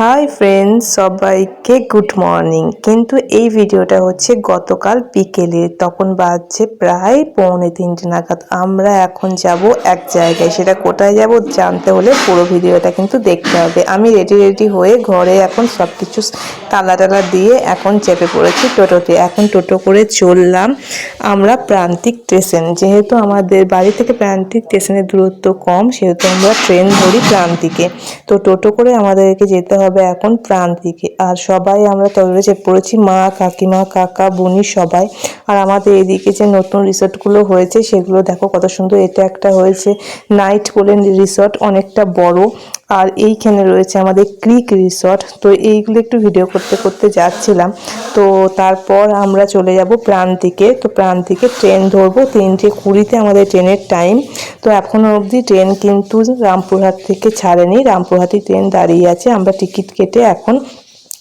High friends সবাইকে good morning কিন্তু এই ভিডিওটা হচ্ছে গতকাল বিকেলে, তখন বাজছে প্রায় পৌনে তিনটে নাগাদ। আমরা এখন যাব এক জায়গায়, সেটা কোথায় যাব জানতে হলে পুরো ভিডিওটা কিন্তু দেখতে হবে। আমি রেডি রেডি হয়ে ঘরে এখন সব কিছু তালা টালা দিয়ে এখন চেপে পড়েছি টোটোতে। এখন টোটো করে চললাম আমরা প্রান্তিক স্টেশন। যেহেতু আমাদের বাড়ি থেকে প্রান্তিক স্টেশনের দূরত্ব কম, সেহেতু আমরা ট্রেন ধরি প্রান্তিকে। তো টোটো করে আমাদেরকে যেতে হবে এখন প্রান্তিকে আর সবাই আমরা তবে চেপে পড়েছি, মা, কাকিমা, কাকা বোনি সবাই। আর আমাদের এদিকে যে নতুন রিসর্টগুলো হয়েছে, সেগুলো দেখো কত সুন্দর। এটা একটা হয়েছে নাইট কোলেন রিসর্ট, অনেকটা বড়। আর এইখানে রয়েছে আমাদের ক্রিক রিসর্ট। তো এইগুলো একটু ভিডিও করতে করতে যাচ্ছিলাম। তো তারপর আমরা চলে যাব প্রান্তিকে তো প্রান্তিকে ট্রেন ধরবো। তিনটে কুড়িতে আমাদের ট্রেনের টাইম। তো এখনও অবধি ট্রেন কিন্তু রামপুরহাট থেকে ছাড়েনি। রামপুরহাটে ট্রেন দাঁড়িয়ে আছে। আমরা টিকিট কেটে এখন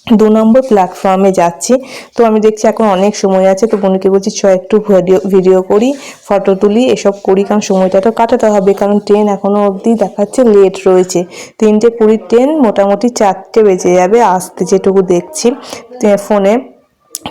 দু নম্বর প্ল্যাটফর্মে যাচ্ছি। তো আমি দেখছি এখন অনেক সময় আছে, তো বোনকে বলছি ছ একটু ভিডিও ভিডিও করি ফটো তুলি, এসব করি, কারণ সময়টা তো কাটাতে হবে, কারণ ট্রেন এখনও অবধি দেখাচ্ছে লেট রয়েছে। তিনটে কুড়ির ট্রেন মোটামুটি চারটে বেজে যাবে, আসতে যেটুকু দেখছি ফোনে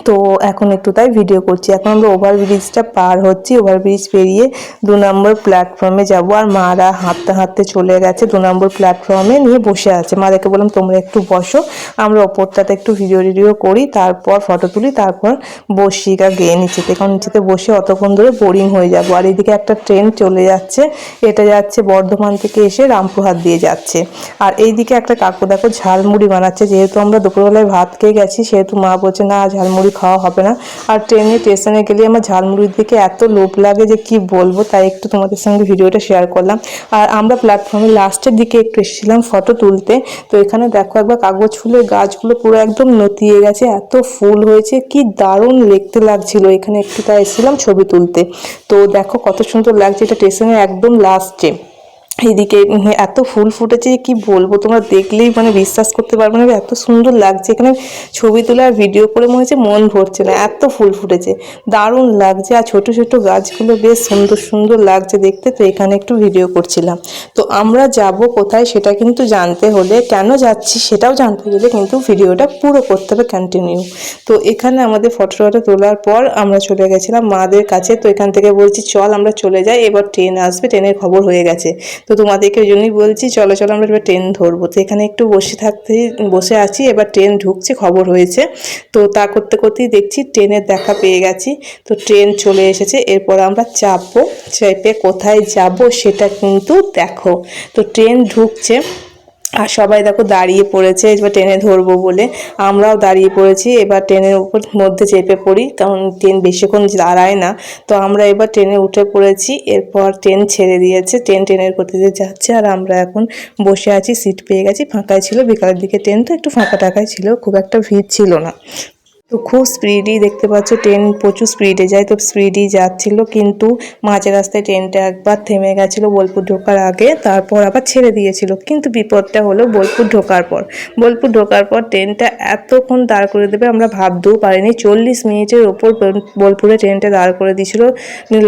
তো এখন একটু তাই ভিডিও করছি। এখন আমরা ওভারব্রিজটা পার হচ্ছি ওভারব্রিজ পেরিয়ে দু নম্বর প্ল্যাটফর্মে যাব। আর মারা হাঁটতে হাঁটতে চলে গেছে, দু নম্বর প্ল্যাটফর্মে নিয়ে বসে আছে। মা মাদেরকে বললাম, তোমরা একটু বসো, আমরা ওপরটাতে একটু ভিডিও টিডিও করি, তারপর ফটো তুলি, তারপর বসি গা গিয়ে নিচেতে। কারণ নিচেতে বসে অতক্ষণ ধরে বোরিং হয়ে যাব। আর এদিকে একটা ট্রেন চলে যাচ্ছে, এটা যাচ্ছে বর্ধমান থেকে এসে রামপুরহাট দিয়ে যাচ্ছে। আর এইদিকে একটা কাকু দেখো ঝালমুড়ি বানাচ্ছে। যেহেতু আমরা দুপুরবেলায় ভাত খেয়ে গেছি, সেহেতু মা বলছে, না, ঝালমুড়ি খাওয়া হবে না। আর ট্রেনে স্টেশনে গেলে আমার ঝালমুড়ির দিকে এত লোভ লাগে যে কি বলব, তাই একটু তোমাদের সঙ্গে ভিডিওটা শেয়ার করলাম। আর আমরা প্ল্যাটফর্মের লাস্টের দিকে একটু এসেছিলাম ফটো তুলতে। তো এখানে দেখো একবার কাগজ ফুলের গাছগুলো পুরো একদম নতিয়ে গেছে, এত ফুল হয়েছে, কি দারুণ দেখতে লাগছিল। এখানে একটু তাই এসেছিলাম ছবি তুলতে। তো দেখো কত সুন্দর লাগছে, এটা স্টেশনের একদম লাস্টে এইদিকে এত ফুল ফুটেছে কি বলব? তোমরা দেখলেই মানে বিশ্বাস করতে পারবে না, এত সুন্দর লাগছে। এখানে ছবি তোলা আর ভিডিও করে মনে হচ্ছে মন ভরছে না, এত ফুল ফুটেছে। দারুণ লাগছে, আর ছোট ছোট গাছগুলো বেশ সুন্দর সুন্দর লাগছে দেখতে। তো এখানে একটু ভিডিও করছিলাম। তো আমরা যাব কোথায় সেটা কিন্তু জানতে হলে, কেন যাচ্ছি সেটাও জানতে গেলে কিন্তু ভিডিওটা পুরো করতে হবে কন্টিনিউ তো এখানে আমাদের ফটো ফটো তোলার পর আমরা চলে গেছিলাম মাদের কাছে। তো এখান থেকে বলছি, চল, আমরা চলে যাই। এবার ট্রেন আসবে, ট্রেনের খবর হয়ে গেছে। তো তোমাদেরকে ওই জন্যই বলছি, চলো চলো, আমরা এবার ট্রেন ধরবো। তো এখানে একটু বসে থাকতে, বসে আছি, এবার ট্রেন ঢুকছে, খবর হয়েছে। তো তা করতে করতেই দেখছি ট্রেনের দেখা পেয়ে গেছি। তো ট্রেন চলে এসেছে, এরপর আমরা চাপবো। চেপে কোথায় যাব সেটা কিন্তু দেখো। তো ট্রেন ঢুকছে আর সবাই দেখো দাঁড়িয়ে পড়েছে, এবার ট্রেনে ধরবো বলে। আমরাও দাঁড়িয়ে পড়েছি, এবার ট্রেনের উপর মধ্যে চেপে পড়ি, কারণ ট্রেন বেশিক্ষণ দাঁড়ায় না। তো আমরা এবার ট্রেনে উঠে পড়েছি, এরপর ট্রেন ছেড়ে দিয়েছে ট্রেন ট্রেনের গতিতে যাচ্ছে, আর আমরা এখন বসে আছি, সিট পেয়ে গেছি ফাঁকায় ছিল, বিকালের দিকে ট্রেন তো একটু ফাঁকা টাকায় ছিল, খুব একটা ভিড় ছিল না। তো খুব স্পিডই দেখতে পাচ্ছ ট্রেন প্রচুর স্পিডে যায়, তো স্পিডই যাচ্ছিল কিন্তু মাঝে রাস্তায় ট্রেনটা একবার থেমে গেছিল বোলপুর ঢোকার আগে, তারপর আবার ছেড়ে দিয়েছিল। কিন্তু বিপদটা হলো বোলপুর ঢোকার পর। বোলপুর ঢোকার পর ট্রেনটা এতক্ষণ দাঁড় করে দেবে, আমরা ভাবতেও পারিনি। চল্লিশ মিনিটের ওপর বোলপুরে ট্রেনটা দাঁড় করে দিয়েছিল।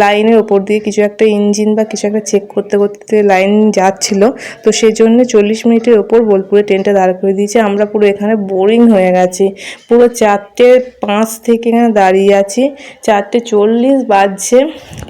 লাইনের ওপর দিয়ে কিছু একটা ইঞ্জিন বা কিছু একটা চেক করতে করতে লাইন যাচ্ছিল। তো সেই জন্য চল্লিশ মিনিটের ওপর বোলপুরে ট্রেনটা দাঁড় করে দিয়েছে। আমরা পুরো এখানে বোরিং হয়ে গেছি। পুরো চারটে পাঁচ থেকে এখানে দাঁড়িয়ে আছি। চারটে চল্লিশ বাজছে,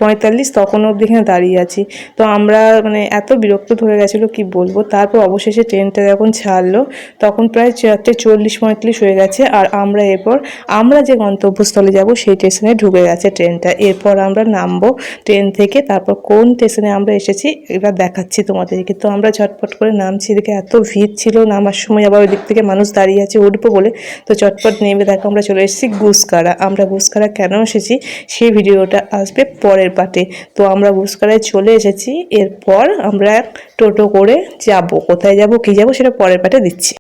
পঁয়তাল্লিশ তখন অবধি এখানে দাঁড়িয়ে আছি। তো আমরা মানে এত বিরক্ত ধরে গেছিল, কি বলব? তারপর অবশেষে ট্রেনটা যখন ছাড়লো, তখন প্রায় চারটে চল্লিশ পঁয়তাল্লিশ হয়ে গেছে। আর আমরা এরপর, আমরা যে গন্তব্যস্থলে যাব, সেই স্টেশনে ঢুকে গেছে ট্রেনটা। এরপর আমরা নামবো ট্রেন থেকে, তারপর কোন স্টেশনে আমরা এসেছি এবার দেখাচ্ছি তোমাদেরকে। তো আমরা ঝটপট করে নামছি, এদিকে এত ভিড় ছিল, নামার সময় আবার ওই দিক থেকে মানুষ দাঁড়িয়ে আছে, উঠবো বলে। তো চটপট নেমে দেখো, আমরা চলে এসেছি গুসকারা, আমরা গুসকারা কেন এসেছি? সেই ভিডিওটা আসবে পরের পাটে তো আমরা গুসকারায় চলে এসেছি, এরপর আমরা টোটো করে যাব। কোথায় যাব, কি যাব সেটা পরের পাটে দিচ্ছি।